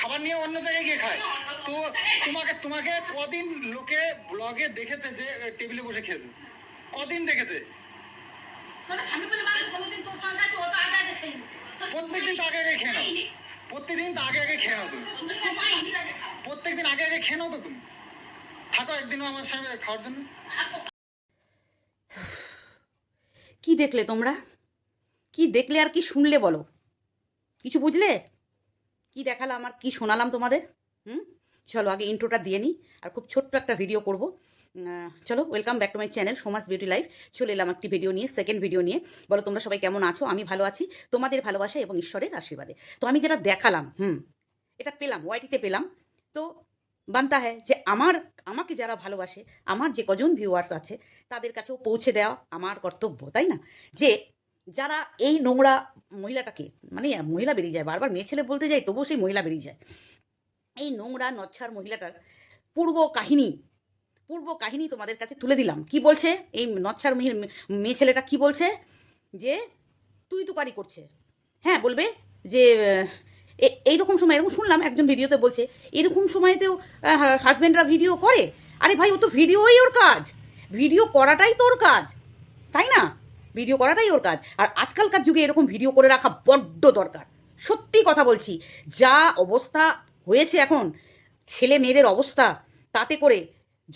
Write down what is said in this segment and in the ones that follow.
খাবার নিয়ে অন্য জায়গায় গিয়ে খায়। তো তোমাকে তোমাকে কদিন লোকে ব্লগে দেখেছে যে টেবিলে বসে খেয়েছে? কদিন দেখেছে? খেয়ে প্রত্যেকদিন তো আগে আগে খেয়ে নাও। প্রত্যেকদিন তো আগে আগে খেয়ে নাও তুমি। প্রত্যেকদিন আগে আগে খেয়ে নাও তো তুমি। থাকো একদিনও আমার সঙ্গে খাওয়ার জন্য। কি দেখলে তোমরা? কি দেখলে আর কি শুনলে বলো? কিছু বুঝলে? কি দেখালাম আর কি শোনালাম তোমাদের? হুম? চলো আগে ইন্ট্রোটা দিয়ে নিই আর খুব ছোট্ট একটা ভিডিও করব। চলো welcome back to my channel Soma's beauty life চলে এলাম একটি ভিডিও নিয়ে সেকেন্ড ভিডিও নিয়ে। বলো, তোমরা সবাই কেমন আছো? আমি ভালো আছি। তোমাদের ভালোবাসা এবং ঈশ্বরের আশীর্বাদে। তো আমি যেটা দেখালাম, হুম, এটা পেলাম ওয়াইটিতে পেলাম। তো বানতা হ্যাঁ যে আমার, আমাকে যারা ভালোবাসে, আমার যে কজন ভিউয়ার্স আছে, তাদের কাছেও পৌঁছে দেওয়া আমার কর্তব্য, তাই না? যে যারা এই নোংরা মহিলাটাকে মানে মহিলা বেরিয়ে যায়, বারবার মেয়ে ছেলে বলতে যাই তবুও সেই মহিলা বেরিয়ে যায়। এই নোংরা নচ্ছার মহিলাটার পূর্ব কাহিনী পূর্ব কাহিনী তোমাদের কাছে তুলে দিলাম। কি বলছে? এই নচ্ছার মেয়ে- ছেলেটা কি বলছে? যে তুই তুকারি করছে। হ্যাঁ বলবে যে এইরকম সময়, এরকম শুনলাম একজন ভিডিওতে বলছে, এরকম সময়তেও হাজব্যান্ডরা ভিডিও করে? আরে ভাই, ও তো ভিডিওই ওর কাজ। ভিডিও করাটাই তোর কাজ। তাই না? ভিডিও করাটাই ওর কাজ। আর আজকালকার যুগে এরকম ভিডিও করে রাখা বড্ড দরকার। সত্যি কথা বলছি, যা অবস্থা হয়েছে এখন, ছেলে মেয়েদের অবস্থা, তাতে করে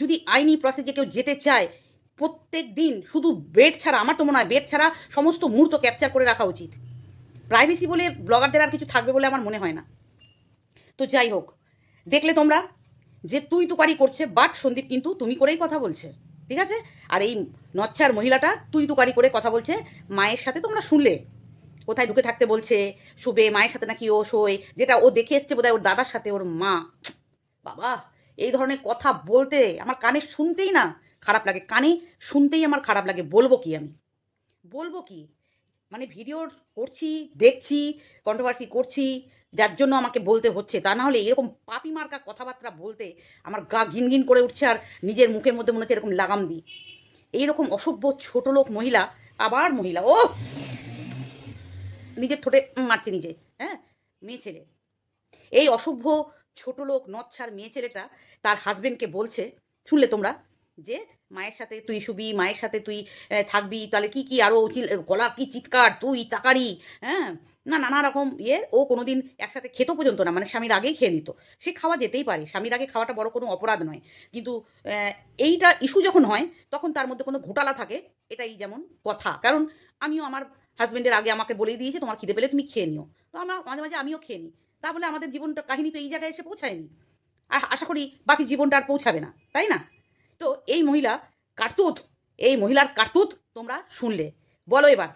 যদি আইনি প্রসেসে কেউ যেতে চায়, প্রত্যেক দিন শুধু বেড ছাড়া, আমার তো মনে হয় বেড ছাড়া সমস্ত মুহূর্ত ক্যাপচার করে রাখা উচিত। প্রাইভেসি বলে ব্লগারদের আর কিছু থাকবে বলে আমার মনে হয় না। তো যাই হোক, দেখলে তোমরা যে তুই তো তুকারি করছে বাট সন্দীপ কিন্তু তুমি করেই কথা বলছে। ঠিক আছে? আর এই নচ্ছার মহিলাটা তুই তুকারি করে কথা বলছে, মায়ের সাথে তোমরা শুনলে। কোথায় ঢুকে থাকতে বলছে, শুবে মায়ের সাথে নাকি ও শোয়, যেটা ও দেখে এসছে বোধহয় ওর দাদার সাথে, ওর মা। বাবা, এই ধরনের কথা বলতে আমার কানে শুনতেই না খারাপ লাগে। কানে শুনতেই আমার খারাপ লাগে, বলব কি আমি? বলব কি? মানে ভিডিও করছি, দেখছি কন্ট্রোভার্সি করছি যার জন্য আমাকে বলতে হচ্ছে। তা না হলে এরকম পাপি মার্কা কথাবার্তা বলতে আমার গা ঘিন ঘিন করে উঠছে আর নিজের মুখের মধ্যে মনে হচ্ছে এরকম লাগাম দিই এইরকম অসভ্য ছোট লোক মহিলা, আবার মহিলা, ও! নিজের ঠোঁটে মারছে নিজে হ্যাঁ? মেয়ে ছেলে। এই অসভ্য ছোট লোক, নচ্ছার মেয়ে ছেলেটা তার হাজবেন্ডকে বলছে, শুনলে তোমরা? যে, মায়ের সাথে তুই শুবি, মায়ের সাথে তুই থাকবি, তাহলে কি কি আরও গলা কি চিৎকার, তুই, তাকারি হ্যাঁ? না নানা রকম ইয়ে ও কোনোদিন একসাথে খেত পর্যন্ত না মানে স্বামীর আগেই খেয়ে নিত। সে খাওয়া যেতেই পারে, স্বামীর আগে খাওয়াটা বড় কোনো অপরাধ নয়। কিন্তু এইটা ইস্যু যখন হয়, তখন তার মধ্যে কোনো ঘোটালা থাকে, এটাই যেমন কথা। কারণ আমিও আমার হাজবেন্ডের আগে আমাকে বলেই দিয়েছে, তোমার খিদে পেলে তুমি খেয়ে নিও। তো আমরা মাঝে মাঝে আমিও খেয়ে নিই। তা বলে আমাদের জীবনটা, কাহিনী তো এই জায়গায় এসে পৌঁছায়নি। আর আশা করি বাকি জীবনটা আর পৌঁছাবে না, তাই না? তো এই মহিলা কার্তুত এই মহিলার কার্তুত তোমরা শুনলে। বলো এবার।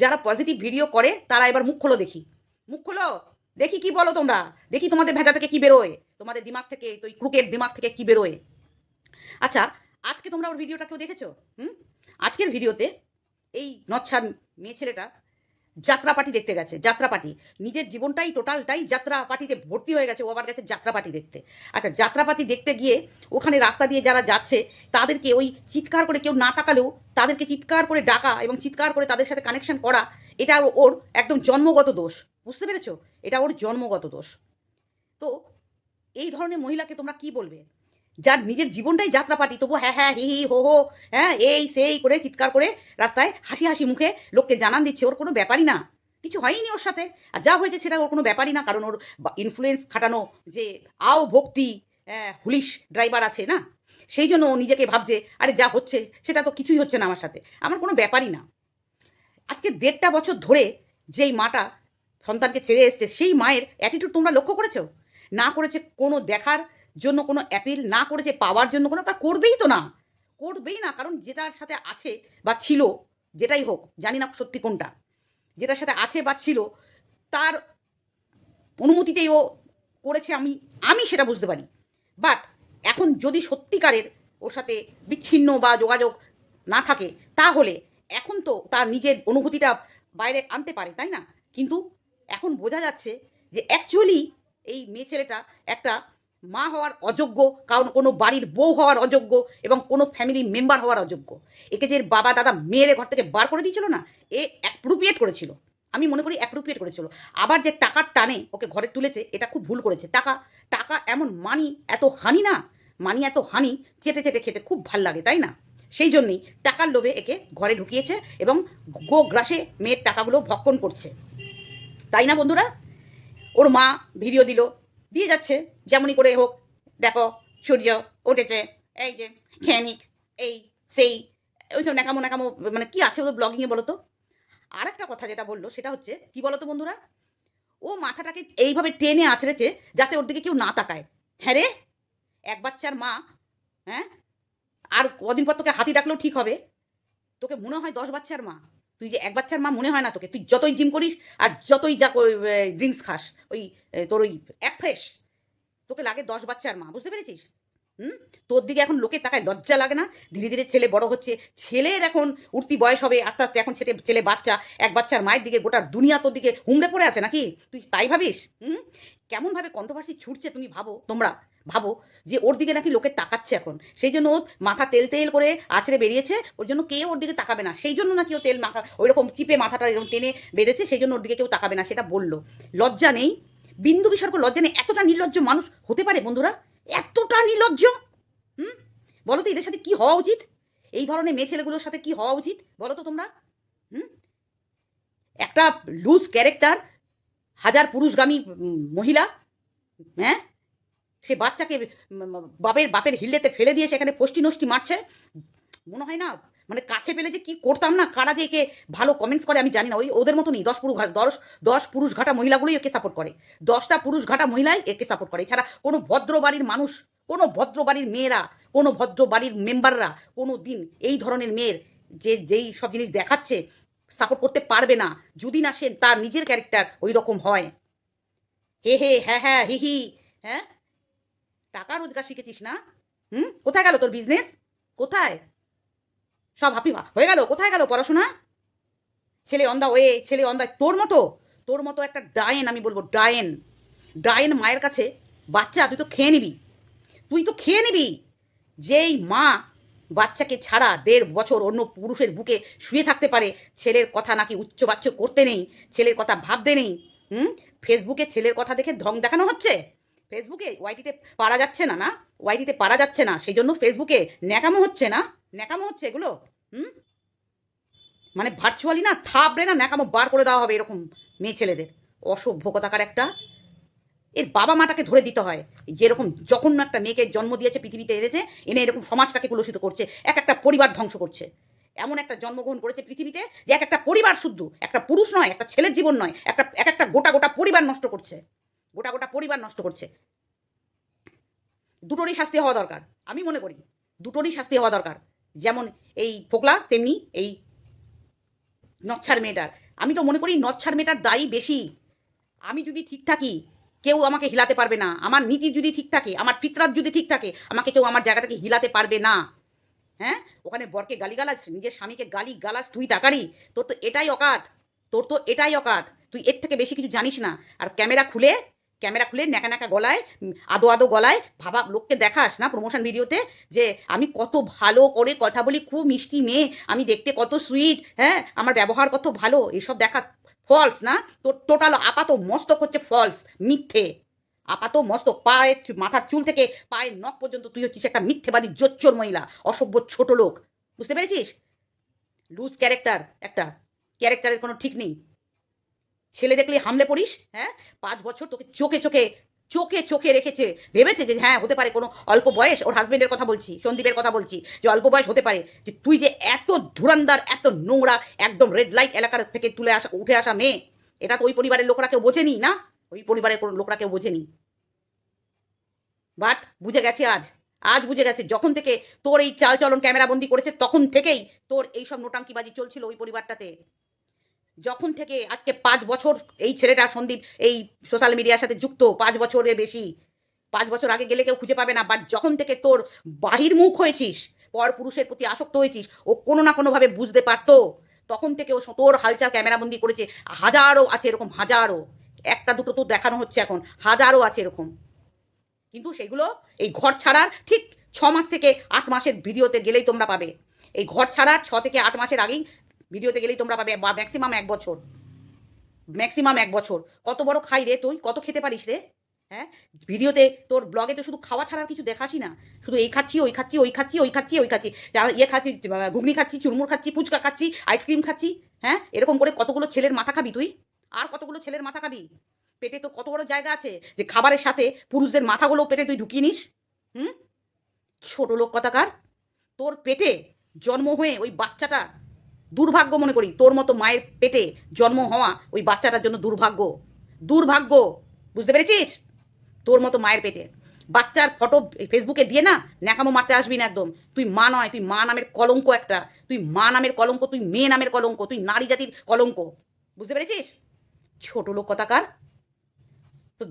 যারা পজিটিভ ভিডিও করে, তারা এবার মুখ খোলো দেখি। মুখ খোলো? দেখি কি বলো তোমরা? দেখি তোমাদের ভেজা থেকে কি বেরোয়? তোমাদের দিমাগ থেকে, তো ক্রুকের দিমাগ থেকে কি বেরোয়? আচ্ছা আজকে তোমরা ওর ভিডিওটা কেউ দেখেছ? হুম? আজকের ভিডিওতে এই নচ্ছার মেয়ে ছেলেটা যাত্রা পার্টি দেখতে গেছে যাত্রা পার্টি নিজের জীবনটাই, টোটালটাই যাত্রা পার্টিতে ভর্তি হয়ে গেছে, ও আবার গেছে যাত্রা পার্টি দেখতে। আচ্ছা যাত্রা পার্টি দেখতে গিয়ে ওখানে রাস্তা দিয়ে যারা যাচ্ছে, তাদেরকে ওই চিৎকার করে কেউ না তাকালেও তাদেরকে চিৎকার করে ডাকা এবং চিৎকার করে তাদের সাথে কানেকশন করা, এটা ওর- একদম জন্মগত দোষ। বুঝতে পেরেছ? এটা ওর জন্মগত দোষ। তো এই ধরনের মহিলাকে তোমরা কি বলবে? যার নিজের জীবনটাই যাত্রা পার্টি তবু হ্যাঁ হ্যাঁ হি হি, হো হো হ্যাঁ এই, সেই করে চিৎকার করে রাস্তায় হাসি হাসি মুখে লোককে জানান দিচ্ছে, ওর কোনো ব্যাপারই না। কিছু হয়নি ওর সাথে। আর যা হয়েছে সেটা ওর কোনো ব্যাপারই না, কারণ ওর ইনফ্লুয়েন্স খাটানো যে আও ভক্তি হুলিশ ড্রাইভার আছে না? সেই জন্য ও নিজেকে ভাবছে, আরে যা হচ্ছে, সেটা তো কিছুই হচ্ছে না আমার সাথে। আমার কোনো ব্যাপারই না। আজকে দেড়টা বছর ধরে যেই মাটা সন্তানকে ছেড়ে এসছে, সেই মায়ের অ্যাটিটিউড তোমরা লক্ষ্য করেছ? না করেছে কোনো দেখার জন্য কোনো অ্যাপিল না করেছে পাওয়ার জন্য কোনো, তা করবেই তো না। করবেই না, কারণ যেটার সাথে আছে বা ছিল, যেটাই হোক, জানি না সত্যি কোনটা, যেটার সাথে আছে বা ছিল, তার অনুমতিতেই ও করেছে আমি আমি সেটা বুঝতে পারি। বাট এখন যদি সত্যিকারের ওর সাথে বিচ্ছিন্ন বা যোগাযোগ না থাকে, তাহলে এখন তো তার নিজের অনুভূতিটা বাইরে আনতে পারে, তাই না? কিন্তু এখন বোঝা যাচ্ছে যে অ্যাকচুয়ালি এই মেয়ে ছেলেটা একটা মা হওয়ার অযোগ্য, কারণ কোনো বাড়ির বউ হওয়ার অযোগ্য এবং কোনো ফ্যামিলি মেম্বার হওয়ার অযোগ্য। একে যে বাবা, দাদা, মেয়ের ঘর থেকে বার করে দিয়েছিল না, এ অ্যাপ্রোপ্রিয়েট করেছিল। আমি মনে করি অ্যাপ্রোপ্রিয়েট করেছিল। আবার যে টাকার টানে, ওকে ঘরে তুলেছে, এটা খুব ভুল করেছে। টাকা টাকা এমন মানি, এত হানি না, মানি এত হানি, চেটে চেটে খেতে খুব ভালো লাগে, তাই না? সেই জন্যই টাকার লোভে একে ঘরে ঢুকিয়েছে এবং গো গ্রাসে মেয়ের টাকাগুলো ভক্ষণ করছে। তাই না বন্ধুরা? ওর মা ভিডিও দিল দিয়ে যাচ্ছে, যেমনই করে হোক। দেখো, সূর্য উঠেছে, এই যে খেয়ে নিক এই সেই, ওই সব ন্যাকামো ন্যাকামো মানে কি আছে ওদের ব্লগিংয়ে বলো তো আর একটা কথা যেটা বলল, সেটা হচ্ছে, কি বলো তো বন্ধুরা? ও মাথাটাকে এইভাবে টেনে আছড়েছে যাতে ওর দিকে কেউ না তাকায়। হ্যাঁ রে, এক বাচ্চার মা হ্যাঁ? আর কদিন পর তোকে হাতি ডাকলেও ঠিক হবে। তোকে মনে হয় দশ বাচ্চার মা। তুই যে এক বাচ্চার মা মনে হয় না তোকে, তুই যতই জিম করিস আর যতই যা ড্রিঙ্কস খাস, ওই তোর ওই এক ফ্রেশ তোকে লাগে দশ বাচ্চার মা, বুঝতে পেরেছিস? হুম? তোর দিকে এখন লোকে তাকায় লজ্জা লাগে না? ধীরে ধীরে ছেলে বড় হচ্ছে। ছেলের এখন উঠতি বয়স হবে, আস্তে আস্তে এখন ছেলে ছেলে বাচ্চা, এক বাচ্চার মায়ের দিকে গোটা দুনিয়া তোর দিকে হুমড়ে পড়ে আছে নাকি? তুই তাই ভাবিস? হুম? কেমনভাবে কন্ট্রোভার্সি ছুটছে তুমি ভাবো, তোমরা ভাবো যে ওর দিকে নাকি লোকে তাকাচ্ছে এখন। সেই জন্য ও মাথা তেল তেল করে আছড়ে বেরিয়েছে, ওর জন্য কেউ ওর দিকে তাকাবে না। সেই জন্য নাকি ও তেল মাখা ওইরকম চিপে মাথাটা এরকম টেনে বেঁধেছে, সেই জন্য ওর দিকে কেউ তাকাবে না, সেটা বলল। লজ্জা নেই? বিন্দু বিসর্গ লজ্জা নেই? এতটা নির্লজ্জ মানুষ হতে পারে বন্ধুরা? এতটা নির্লজ্জ? হুম? বলো তো এদের সাথে কি হওয়া উচিত? এই ধরনের মেয়ে ছেলেগুলোর সাথে কি হওয়া উচিত? বলো তো তোমরা। হুম? একটা লুজ ক্যারেক্টার হাজার পুরুষগামী মহিলা হ্যাঁ? সে বাচ্চাকে বাপের বাপের হিল্লেতে ফেলে দিয়ে সেখানে ফষ্টি নষ্টি মারছে। মনে হয় না মানে কাছে পেলে যে কি করতাম না? কারা যে একে ভালো কমেন্টস করে আমি জানি না। ওই ওদের মতনই দশ পুরুষ দশ দশ পুরুষ ঘাটা মহিলাগুলোই একে সাপোর্ট করে। দশটা পুরুষ ঘাটা মহিলাই একে সাপোর্ট করে। এছাড়া কোনো ভদ্র বাড়ির মানুষ, কোনো ভদ্র বাড়ির মেয়েরা, কোনো ভদ্র বাড়ির মেম্বাররা কোনো দিন এই ধরনের মেয়ের যে, যেই সব জিনিস দেখাচ্ছে সাপোর্ট করতে পারবে না। যদি না সে তার নিজের ক্যারেক্টার ওই রকম হয়। হে হে হ্যাঁ হ্যাঁ হি হি হ্যাঁ? টাকা রোজগার শিখেছিস না? হুম? কোথায় গেল তোর বিজনেস কোথায়? সব হাপি হয়ে গেল, কোথায় গেল পড়াশোনা? ছেলে অন দা ওয়ে, ছেলে অন দা, তোর মতো তোর মতো একটা ডায়েন, আমি বলব ডায়েন। ডায়েন মায়ের কাছে, বাচ্চা, তুই তো খেয়ে নিবি। তুই তো খেয়ে নিবি। যেই মা বাচ্চাকে ছাড়া দেড় বছর অন্য পুরুষের বুকে শুয়ে থাকতে পারে, ছেলের কথা নাকি উচ্চবাচ্য করতে নেই, ছেলের কথা ভাবতে নেই, হুম? ফেসবুকে ছেলের কথা দেখে ঢং দেখানো হচ্ছে? ফেসবুকে? ওয়াইটিতে পারা যাচ্ছে না না? ওয়াইটিতে পারা যাচ্ছে না, সেই জন্য ফেসবুকে ন্যাকামো হচ্ছে না? ন্যাকামো হচ্ছে এগুলো? হুম? মানে ভার্চুয়ালি না, থাপড়ে না ন্যাকামো বার করে দেওয়া হবে এরকম মেয়ে ছেলেদের। অসভ্য কথাকার একটা। এর বাবা মাটাকে ধরে দিতে হয়। যেরকম যখন একটা মেয়েকে জন্ম দিয়েছে, পৃথিবীতে এনেছে, এনে এরকম সমাজটাকে কলুষিত করছে, এক একটা পরিবার ধ্বংস করছে। এমন একটা জন্মগ্রহণ করেছে পৃথিবীতে যে এক একটা পরিবার শুদ্ধ, একটা পুরুষ নয়, একটা ছেলের জীবন নয়, একটা, এক একটা গোটা গোটা পরিবার নষ্ট করছে। গোটা গোটা পরিবার নষ্ট করছে। দুটোরই শাস্তি হওয়া দরকার। আমি মনে করি, দুটোরই শাস্তি হওয়া দরকার। যেমন এই ফোকলা, তেমনি এই নচ্ছার মেয়েটার। আমি তো মনে করি নচ্ছার মেয়েটার দায়ী বেশি। আমি যদি ঠিক থাকি, কেউ আমাকে হিলাতে পারবে না। আমার নীতি যদি ঠিক থাকে, আমার ফিতরাত যদি ঠিক থাকে, আমাকে কেউ আমার জায়গা থেকে হিলাতে পারবে না। হ্যাঁ? ওখানে বরকে গালিগালাজ, নিজের স্বামীকে গালি গালাজ তুই তাকারি তোর তো এটাই অকাত। তোর তো এটাই অকাত। তুই এর থেকে বেশি কিছু জানিস না। আর ক্যামেরা খুলে ক্যামেরা খুলে ন্যাকা ন্যাকা গলায় আদো আদো গলায়, ভাবা লোককে দেখাস না প্রমোশন ভিডিওতে যে আমি কত ভালো করে কথা বলি, খুব মিষ্টি মেয়ে, আমি দেখতে কত সুইট হ্যাঁ আমার ব্যবহার কত ভালো, এসব দেখাস ফলস না? তো টোটাল আপাত মস্তক হচ্ছে ফলস মিথ্যে। আপাত মস্তক পায়ের মাথার চুল থেকে পায়ের নখ পর্যন্ত তুই হচ্ছিস একটা মিথ্যেবাদী জোচ্চোর মহিলা, অসভ্য ছোট লোক। বুঝতে পেরেছিস? লুজ ক্যারেক্টার একটা। ক্যারেক্টারের কোনো ঠিক নেই। ছেলে দেখলে হামলে পড়িস? হ্যাঁ? পাঁচ বছর তোকে চোখে চোখে চোখে চোখে রেখেছে। ভেবেছে যে হ্যাঁ হতে পারে কোনো অল্প বয়স, ওর হাজবেন্ডের কথা বলছি, সন্দীপের কথা বলছি, যে অল্প বয়স হতে পারে। যে তুই যে এত ধুরান্দার এত নোংরা, একদম রেড লাইট এলাকার থেকে তুলে আসা, উঠে আসা মেয়ে, এটা তো ওই পরিবারের লোকরা কেউ বোঝেনি, না? ওই পরিবারের কোনো লোকরা কেউ বোঝেনি। বাট বুঝে গেছে আজ। আজ বুঝে গেছে, যখন থেকে তোর এই চালচলন ক্যামেরাবন্দি করেছে, তখন থেকেই তোর এই সব নোটাঙ্কিবাজি চলছিল ওই পরিবারটাতে। যখন থেকে আজকে পাঁচ বছর এই ছেলেটা সন্দীপ এই সোশ্যাল মিডিয়ার সাথে যুক্ত, পাঁচ বছরের বেশি। পাঁচ বছর আগে গেলে কেউ খুঁজে পাবে না বাট যখন থেকে তোর বাহিরমুখ হয়েছিস, পর পুরুষের প্রতি আসক্ত হয়েছিস, ও কোনো না কোনোভাবে বুঝতে পারতো। তখন থেকে ও তোর হালচাল ক্যামেরাবন্দি করেছে, হাজারো আছে এরকম, হাজারো। একটা দুটো তো দেখানো হচ্ছে এখন, হাজারো আছে এরকম। কিন্তু সেগুলো এই ঘর ছাড়ার ঠিক ছ মাস থেকে আট মাসের ভিডিওতে গেলেই তোমরা পাবে। এই ঘর ছাড়ার ছ থেকে আট মাসের আগেই ভিডিওতে গেলেই তোমরা পাবে ম্যাক্সিমাম এক বছর। ম্যাক্সিমাম এক বছর। কত বড় খাই রে তুই? কত খেতে পারিস রে? হ্যাঁ? ভিডিওতে তোর ব্লগে তো শুধু খাওয়া ছাড়া কিছু দেখাসই না। শুধু এই খাচ্ছি, ওই খাচ্ছি ওই খাচ্ছি ওই খাচ্ছি ওই খাচ্ছি। যা- ইয়ে খাচ্ছি ঘুগনি খাচ্ছি, চুরমুর খাচ্ছি, ফুচকা খাচ্ছি আইসক্রিম খাচ্ছি হ্যাঁ? এরকম করে কতগুলো ছেলের মাথা খাবি তুই? আর কতগুলো ছেলের মাথা খাবি? পেটে তো কত বড় জায়গা আছে যে খাবারের সাথে পুরুষদের মাথাগুলো পেটে তুই ঢুকিয়ে নিস? হুম? ছোট লোক কথাকার তোর পেটে জন্ম হয়ে ওই বাচ্চাটা দুর্ভাগ্য মনে করি, তোর মতো মায়ের পেটে জন্ম হওয়া ওই বাচ্চাটার জন্য দুর্ভাগ্য। দুর্ভাগ্য, বুঝতে পেরেছিস? তোর মতো মায়ের পেটে। বাচ্চার ফটো ফেসবুকে দিয়ে না, ন্যাকামো মারতে আসবি না একদম। তুই মা নয়, তুই মা নামের কলঙ্ক একটা। তুই মা নামের কলঙ্ক, তুই মেয়ে নামের কলঙ্ক, তুই নারী জাতির কলঙ্ক। বুঝতে পেরেছিস? ছোট লোক কথাকার তো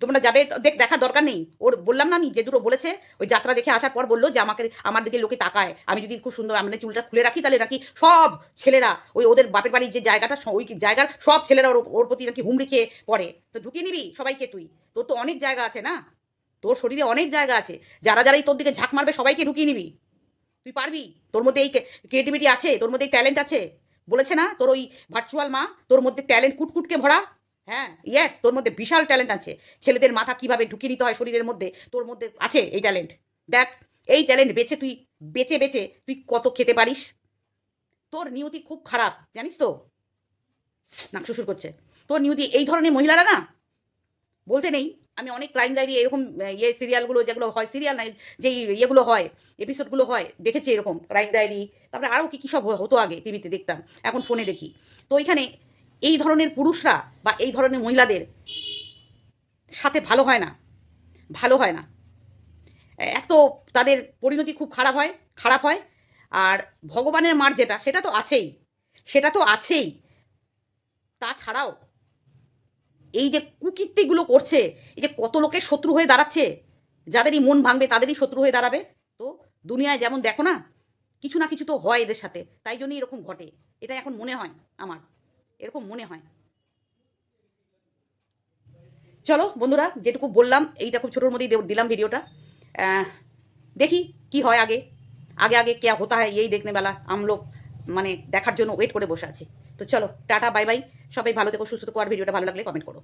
তোমরা যাবে, দেখ, দেখার দরকার নেই। ওর, বললাম না আমি যে দুটো বলেছে, ওই যাত্রা দেখে আসার পর বলল যে আমাকে, আমার দিকে লোকে তাকায়। আমি যদি খুব সুন্দর, আমি চুলটা খুলে রাখি, তাহলে নাকি সব ছেলেরা, ওই ওদের বাপের বাড়ির যে জায়গাটা ওই জায়গার সব ছেলেরা ওর ওর প্রতি নাকি হুমড়ি খেয়ে পড়ে। তো ঢুকিয়ে নিবি সবাইকে তুই। তোর তো অনেক জায়গা আছে না? তোর শরীরে অনেক জায়গা আছে। যারা যারাই তোর দিকে ঝাঁক মারবে, সবাইকে ঢুকিয়ে নিবি। তুই পারবি? তোর মধ্যে এই ক্রিয়েটিভিটি আছে? তোর মধ্যে এই ট্যালেন্ট আছে? বলেছে না তোর ওই ভার্চুয়াল মা? তোর মধ্যে ট্যালেন্ট কুটকুটকে ভরা? হ্যাঁ ইয়েস তোর মধ্যে বিশাল ট্যালেন্ট আছে। ছেলেদের মাথা কীভাবে ঢুকিয়ে নিতে হয় শরীরের মধ্যে, তোর মধ্যে আছে এই ট্যালেন্ট দেখ, এই ট্যালেন্ট বেছে তুই, বেছে বেছে তুই কত খেতে পারিস। তোর নিয়তি খুব খারাপ, জানিস তো? নাক শ্বশুর করছে। তোর নিয়তি এই ধরনের মহিলারা না? বলতে নেই, আমি অনেক ক্রাইম ডায়েরি এরকম ইয়ে সিরিয়ালগুলো যেগুলো হয় সিরিয়াল নাই যেই ইয়েগুলো হয় এপিসোডগুলো হয়, দেখেছি এরকম ক্রাইম ডায়েরি তারপরে আরও কি, কী সব হতো আগে টিভিতে দেখতাম, এখন ফোনে দেখি। তো এখানে এই ধরনের পুরুষরা বা এই ধরনের মহিলাদের সাথে ভালো হয় না। ভালো হয় না। এক তো তাদের পরিণতি খুব খারাপ হয় খারাপ হয়। আর ভগবানের মার যেটা, সেটা তো আছেই। সেটা তো আছেই। তাছাড়াও এই যে কুকীর্তিগুলো করছে, এই যে কত লোকের শত্রু হয়ে দাঁড়াচ্ছে, যাদেরই মন ভাঙবে তাদেরই শত্রু হয়ে দাঁড়াবে। তো দুনিয়ায় যেমন দেখো না, কিছু না কিছু তো হয় এদের সাথে, তাই জন্যই এরকম ঘটে। এটা এখন মনে হয় আমার। এরকম মনে হয়। চলো বন্ধুরা, যেটুকু বললাম, এইটা খুব ছোটোর মধ্যেই দিলাম ভিডিওটা। দেখি কি হয় আগে। আগে আগে কে হতা হয়, এই দেখতে বেলা আমলোক মানে দেখার জন্য ওয়েট করে বসে আছি। তো চলো, টাটা বাই বাই সবাই ভালো থেকো, সুস্থ থেকো, আর ভিডিওটা ভালো লাগলে কমেন্ট করো।